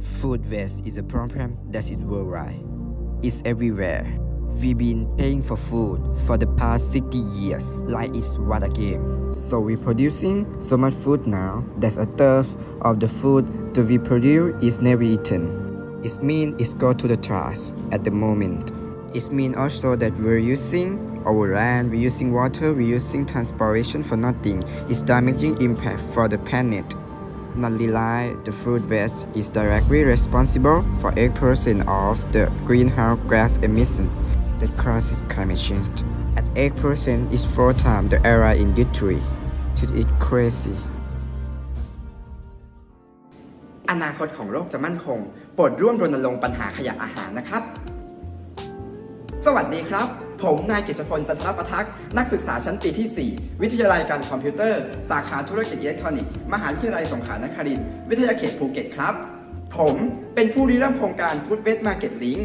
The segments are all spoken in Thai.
Food waste is a problem that is worldwide. It's everywhere. We've been paying for food for the past 60 years like it's what a game. So we're producing so much food now that a third of the food that we produce is never eaten. It means it's go to the trash at the moment. It means also that we're using our land, we're using water, we're using transportation for nothing. It's damaging impact for the planet. Nonetheless, the food waste is directly responsible for 8% of the greenhouse gas emission, that causes climate change. At 8% is four times the era industry. To it crazy. อนาคตของโลกจะมั่นคง โปรดร่วมรณรงค์ปัญหาขยะอาหารนะครับ สวัสดีครับ ผมนายกิจพลจันทรประทักษ์นักศึกษาชั้นปีที่ 4 วิทยาลัยการคอมพิวเตอร์ สาขาธุรกิจอิเล็กทรอนิกส์มหาวิทยาลัยสงขลานครินทร์วิทยาเขตภูเก็ตครับ ผมเป็นผู้ริเริ่มโครงการ Food Waste Market Link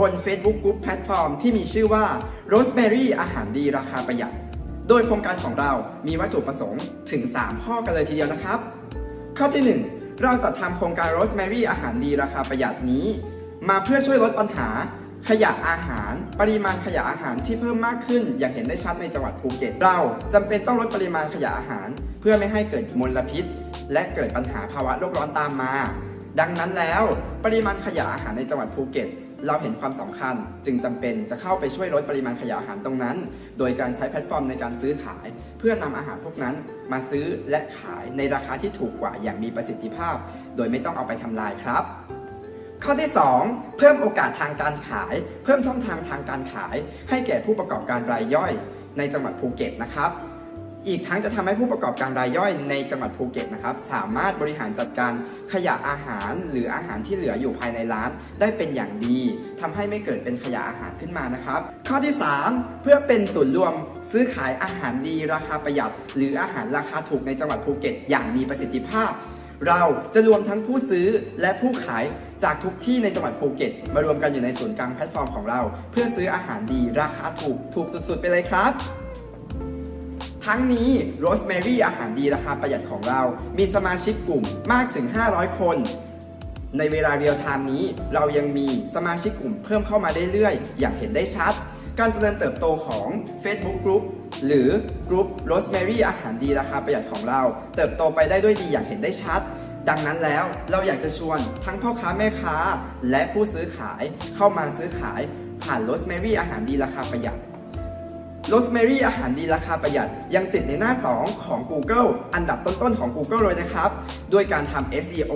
บน Facebook Group แพลตฟอร์มที่มีชื่อว่า Rosemary อาหารดีราคาประหยัด โดยโครงการของเรามีวัตถุประสงค์ถึง 3 ข้อกันเลยทีเดียวนะครับ ข้อที่ 1 เราจะทำโครงการ Rosemary อาหารดีราคาประหยัดนี้ มาเพื่อช่วยลดปัญหา ขยะอาหาร ปริมาณขยะอาหารที่เพิ่มมากขึ้น อย่างเห็นได้ชัดในจังหวัดภูเก็ต เราจำเป็นต้องลดปริมาณขยะอาหาร เพื่อไม่ให้เกิดมลพิษ และเกิดปัญหาภาวะโลกร้อนตามมา ดังนั้นแล้ว ปริมาณขยะอาหารในจังหวัดภูเก็ตเราเห็นความสำคัญจึงจำเป็นจะเข้าไปช่วยลดปริมาณขยะอาหารตรงนั้น โดยการใช้แพลตฟอร์มในการซื้อขาย เพื่อนำอาหารพวกนั้นมาซื้อและขายในราคาที่ถูกกว่าอย่างมีประสิทธิภาพ โดยไม่ต้องเอาไปทำลายครับ ข้อที่ 2 เพิ่มโอกาสทางการขาย เพิ่มช่องทางทางการขาย ให้แก่ผู้ประกอบการรายย่อย ในจังหวัดภูเก็ตนะครับ อีกทั้งจะทำให้ผู้ประกอบการรายย่อยในจังหวัดภูเก็ตนะครับ สามารถบริหารจัดการขยะอาหารหรืออาหารที่เหลืออยู่ภายในร้าน ได้เป็นอย่างดีทำให้ไม่เกิดเป็นขยะอาหารขึ้นมานะครับ ข้อที่ 3 เพื่อเป็นศูนย์รวมซื้อขายอาหารดีราคาประหยัด หรืออาหารราคาถูกในจังหวัดภูเก็ต อย่างมีประสิทธิภาพ เราจะรวมทั้งผู้ซื้อและผู้ขายจากทุกที่ในจังหวัดภูเก็ต มารวมกันอยู่ในศูนย์กลางแพลตฟอร์มของเรา เพื่อซื้ออาหารดีราคาถูกถูกสุดๆ ไปเลยครับ ทั้งนี้ Rosemary อาหารดีราคาประหยัดของเรา มีสมาชิกกลุ่มมากถึง 500 คนในเวลาเรียลไทม์นี้เรายังมีสมาชิกกลุ่มเพิ่มเข้ามาเรื่อยๆ อย่างเห็นได้ชัด การเจริญเติบโตของ Facebook Group หรือกลุ่ม Rosemary อาหารดีราคาประหยัดของเรา เติบโตไปได้ด้วยดีอย่างเห็นได้ชัด ดังนั้นแล้วเราอยากจะชวนทั้งพ่อค้าแม่ค้า และผู้ซื้อขายเข้ามาซื้อขายผ่าน Rosemary อาหารดีราคาประหยัดโรสแมรี่อาหารดีราคาประหยัดยังติดในหน้า 2 ของ Google อันดับต้นๆของ Google เลยนะครับ ด้วยการทำ SEO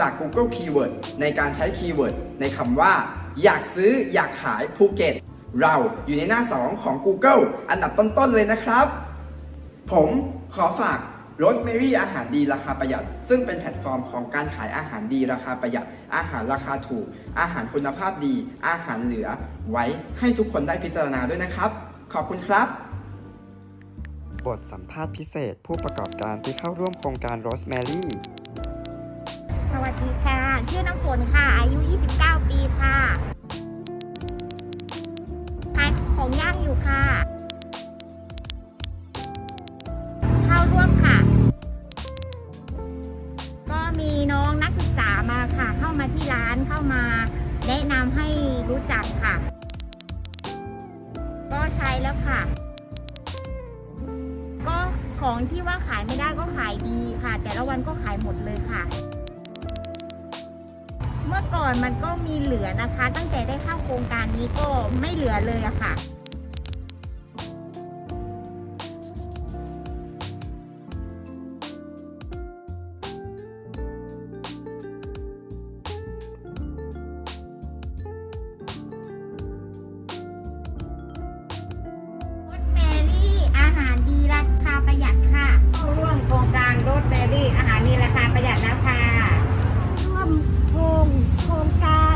จาก Google Keyword ในการใช้คีย์เวิร์ดในคำว่า อยากซื้ออยากขายภูเก็ต เราอยู่ในหน้า 2 ของ Google อันดับต้น ๆ เลยนะครับ ผมขอฝาก Rosemary อาหารดีราคาประหยัด ซึ่งเป็นแพลตฟอร์มของการขายอาหารดีราคาประหยัด อาหารราคาถูก อาหารคุณภาพดี อาหารเหลือ ไว้ให้ทุกคนได้พิจารณาด้วยนะครับ ขอบคุณครับ บทสัมภาษณ์พิเศษผู้ประกอบการที่เข้าร่วมโครงการ Rosemary สวัสดีค่ะ ชื่อน้ำฝนค่ะ อายุ 29 ปีค่ะ ของย่างอยู่ค่ะ เข้าร่วมค่ะ ก็มีน้องนักศึกษามาค่ะ เข้ามาที่ร้านเข้ามา แนะนำให้รู้จักค่ะ ก็ใช้แล้วค่ะ ก็ของที่ว่าขายไม่ได้ก็ขายดีค่ะ แต่ละวันก็ขายหมดเลยค่ะ เมื่อก่อนมันก็มีเหลือนะคะ ตั้งแต่ได้เข้าโครงการนี้ก็ไม่เหลือเลยอะค่ะรสแมรี่อาหารดีราคาประหยัดค่ะเข้าร่วมโครงการรถแบรี่อาหารมีราคาประหยัดแล้ว โครงโครงการ